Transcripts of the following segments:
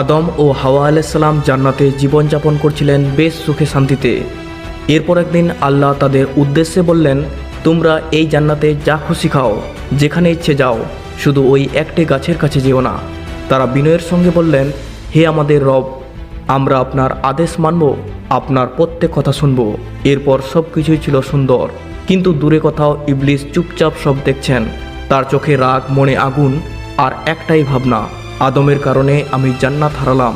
আদম ও হাওয়া আলাইসাল্লাম জান্নাতে জীবনযাপন করছিলেন বেশ সুখে শান্তিতে। এরপর একদিন আল্লাহ তাদের উদ্দেশ্যে বললেন, তোমরা এই জান্নাতে যা খুশি খাও, যেখানে ইচ্ছে যাও, শুধু ওই একটি গাছের কাছে যেও না। তারা বিনয়ের সঙ্গে বললেন, হে আমাদের রব, আমরা আপনার আদেশ মানব, আপনার প্রত্যেক কথা শুনব। এরপর সব কিছুই ছিল সুন্দর। কিন্তু দূরে কোথাও ইবলিস চুপচাপ সব দেখছেন। তার চোখে রাগ, মনে আগুন, আর একটাই ভাবনা আদমের কারণে আমি জান্নাত হারালাম,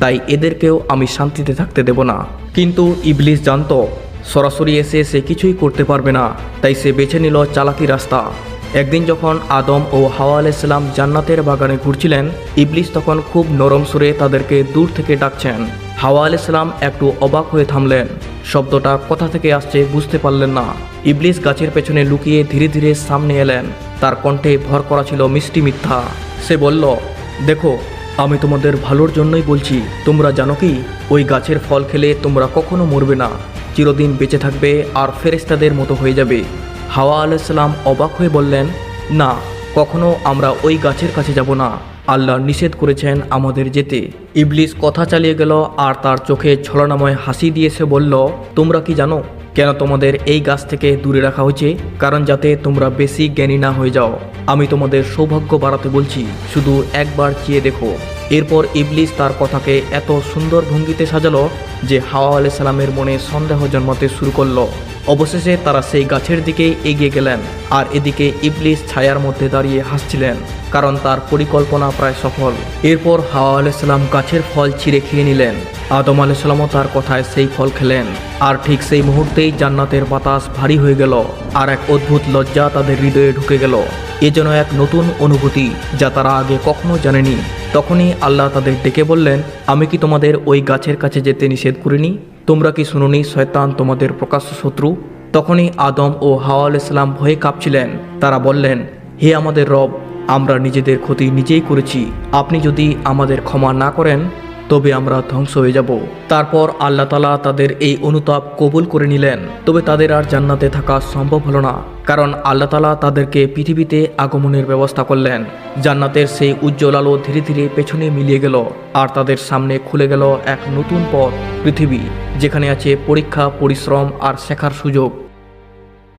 তাই এদেরকেও আমি শান্তিতে থাকতে দেব না। কিন্তু ইবলিস জানত, সরাসরি এসে সে কিছুই করতে পারবে না, তাই সে বেছে নিল চালাকি রাস্তা। একদিন যখন আদম ও হাওয়া আলাইসাল্লাম জান্নাতের বাগানে ঘুরছিলেন, ইবলিস তখন খুব নরম সুরে তাদেরকে দূর থেকে ডাকছেন। হাওয়া আলাইসাল্লাম একটু অবাক হয়ে থামলেন। শব্দটা কোথা থেকে আসছে বুঝতে পারলেন না। ইবলিস গাছের পেছনে লুকিয়ে ধীরে ধীরে সামনে এলেন। তার কণ্ঠে ভর করা ছিল মিষ্টি মিথ্যা। সে বলল দেখো, আমি তোমাদের ভালোর জন্যই বলছি, তোমরা জানো কি, ওই গাছের ফল খেলে তোমরা কখনো মরবে না। চিরদিন বেঁচে থাকবে আর ফেরেস্তাদের মতো হয়ে যাবে। হাওয়া আলাইসাল্লাম অবাক হয়ে বললেন, না, কখনো আমরা ওই গাছের কাছে যাব না। আল্লাহ নিষেধ করেছেন আমাদের যেতে। ইবলিস কথা চালিয়ে গেল আর তার চোখে ছলনাময় হাসি দিয়ে সে বলল, তোমরা কি জানো কেন তোমাদের এই গাছ থেকে দূরে রাখা হয়েছে? কারণ যাতে তোমরা বেশি জ্ঞানী না হয়ে যাও। আমি তোমাদের সৌভাগ্য বাড়াতে বলছি, শুধু একবার চেয়ে দেখো। এরপর ইবলিস তার কথাকে এত সুন্দর ভঙ্গিতে সাজালো যে হাওয়া আলাইসালামের মনে সন্দেহ জন্মাতে শুরু করল। অবশেষে তারা সেই গাছের দিকে এগিয়ে গেলেন আর এদিকে ইবলিস ছায়ার মধ্যে দাঁড়িয়ে হাসছিলেন, কারণ তার পরিকল্পনা প্রায় সফল। এরপর হাওয়া আলাইসাল্লাম গাছের ফল ছিঁড়ে খেয়ে নিলেন। আদম আলাইসাল্লামও তার কথায় সেই ফল খেলেন। আর ঠিক সেই মুহূর্তেই জান্নাতের বাতাস ভারী হয়ে গেল আর এক অদ্ভুত লজ্জা তাদের হৃদয়ে ঢুকে গেল। এ যেন এক নতুন অনুভূতি যা তারা আগে কখনো জানেনি। তখনই আল্লাহ তাদের ডেকে বললেন, আমি কি তোমাদের ওই গাছের কাছে যেতে নিষেধ করিনি? তোমরা কি শুনুনি শয়তান তোমাদের প্রকাশ্য শত্রু? তখনই আদম ও হাওয়া ইসলাম ভয়ে কাঁপছিলেন। তারা বললেন, হে আমাদের রব, আমরা নিজেদের ক্ষতি নিজেই করেছি। আপনি যদি আমাদের ক্ষমা না করেন তবে আমরা ধ্বংস হয়ে যাব। তারপর আল্লাহ তালা তাদের এই অনুতাপ কবুল করে নিলেন। তবে তাদের আর জান্নাতে থাকা সম্ভব হলো না, কারণ আল্লাহ তালা তাদেরকে পৃথিবীতে আগমনের ব্যবস্থা করলেন। জান্নাতের সেই উজ্জ্বল আলো ধীরে ধীরে পেছনে মিলিয়ে গেল, আর তাদের সামনে খুলে গেল এক নতুন পথ, পৃথিবী, যেখানে আছে পরীক্ষা, পরিশ্রম আর শেখার সুযোগ।